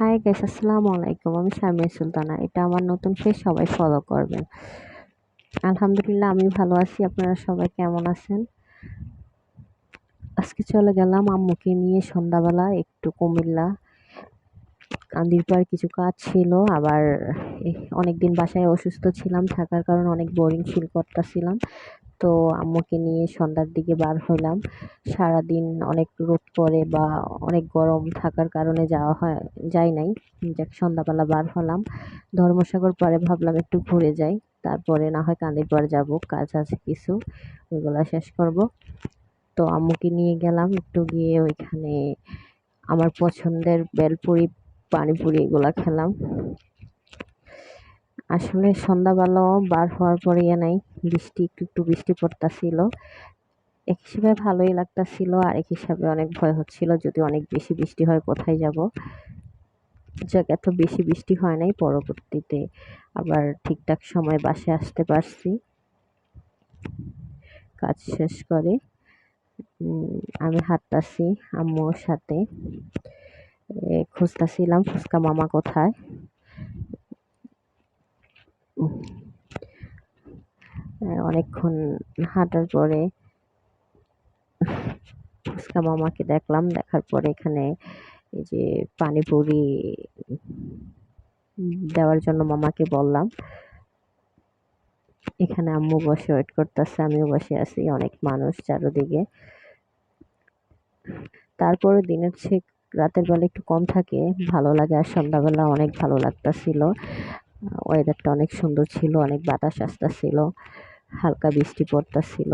High gas আসসালামু আলাইকুম আমি শারমিন সুলতানা। এটা আমার নতুন ফেস সবাই ফলো করবেন। আলহামদুলিল্লাহ, আমি ভালো আছি। আপনারা সবাই কেমন আছেন? আজকে চলে গেলাম আম্মুকে নিয়ে সন্ধ্যাবেলা একটু কুমিল্লা। কান্দির পর কিছু কাজ ছিল, আবার অনেকদিন বাসায় অসুস্থ ছিলাম, থাকার কারণে অনেক বোরিং ফিল করতেছিলাম। তো আম্মুকে নিয়ে সন্ধ্যার দিকে বার হইলাম। সারাদিন অনেক রোদ পড়ে বা অনেক গরম থাকার কারণে যাওয়া হয়, যাই নাই। যাক, সন্ধ্যাবেলা বার হলাম। ধর্মসাগর পরে ভাবলাম একটু ঘুরে যাই। তারপরে না হয় কান্দিরপাড় যাব, কাজ আছে কিছু, ওইগুলো শেষ করব। তো আম্মুকে নিয়ে গেলাম, একটু গিয়ে ওইখানে আমার পছন্দের বেলপুরি পানিপুরি এগুলা খেলাম। আসলে সন্ধ্যাবেলাও বার হওয়ার পরে ইয়ে নাই, বৃষ্টি একটু একটু বৃষ্টি পড়তাছিল। এক হিসাবে ভালোই লাগতাছিল, আর এক হিসাবে অনেক ভয় হচ্ছিল যদি অনেক বেশি বৃষ্টি হয় কোথায় যাব। যাক, এত বেশি বৃষ্টি হয় নাই পরবর্তীতে, আবার ঠিকঠাক সময় বাসে আসতে পারছি। কাজ শেষ করে আমি হাঁটতাছি আম্মুর সাথে। খুঁজতেছিলাম ফুচকা মামা কোথায়। অনেকক্ষণ হাঁটার পরে ফুচকা মামাকে, দেখলাম, দেখার পরে এখানে এই যে পানিপুরি দেওয়ার জন্য মামাকে বললাম। এখানে আম্মু বসে ওয়েট করতেছে, আমিও বসে আছি, অনেক মানুষ চারোদিকে। তারপরে দিনের চেয়ে রাতের বেলা একটু কম থাকে, ভালো লাগে। আর সন্ধ্যাবেলা অনেক ভালো লাগতাছিল। ওয়েদারটা অনেক সুন্দর ছিল, অনেক বাতাস আসতেছিল, হালকা বৃষ্টি পড়তেছিল।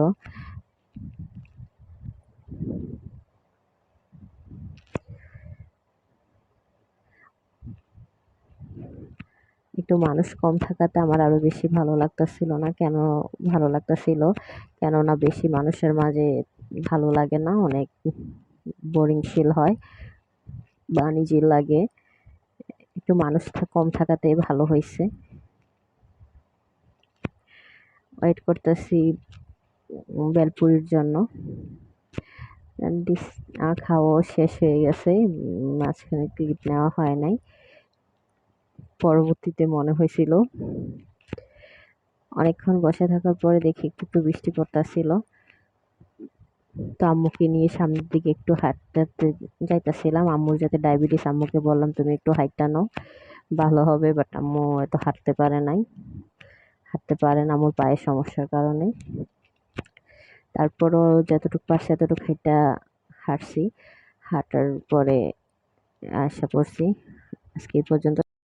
একটু মানুষ কম থাকাতে আমার আরও বেশি ভালো লাগতেছিল না? কেন ভালো লাগতেছিল? কেননা বেশি মানুষের মাঝে ভালো লাগে না, অনেক বোরিং ফিল হয়। বা নিজের লাগে, একটু মানুষ কম থাকাতে ভালো হয়েছে। ওয়েট করতেছি বেলপুরির জন্য। খাওয়া শেষ হয়ে গেছে। মাঝখানে ক্লিপ নেওয়া হয় নাই। পরবর্তীতে মনে হয়েছিল। অনেকক্ষণ বসে থাকার পরে দেখি একটু একটু বৃষ্টি পড়তেছিল। তো আম্মুকে নিয়ে সামনের দিকে একটু হাঁটতে যাইতেছিলাম। আম্মুর যাতে ডায়াবেটিস, আম্মুকে বললাম, তুমি একটু হাইটটা নাও, ভালো হবে। বাট আম্মু এত হাঁটতে পারে নাই। হাঁটতে পারে না আমার পায়ের সমস্যার কারণে। তারপরও যতটুকু পারছি এতটুকু হাইটা হাঁটছি। হাঁটার পরে আশা করছি আজকে এই পর্যন্ত।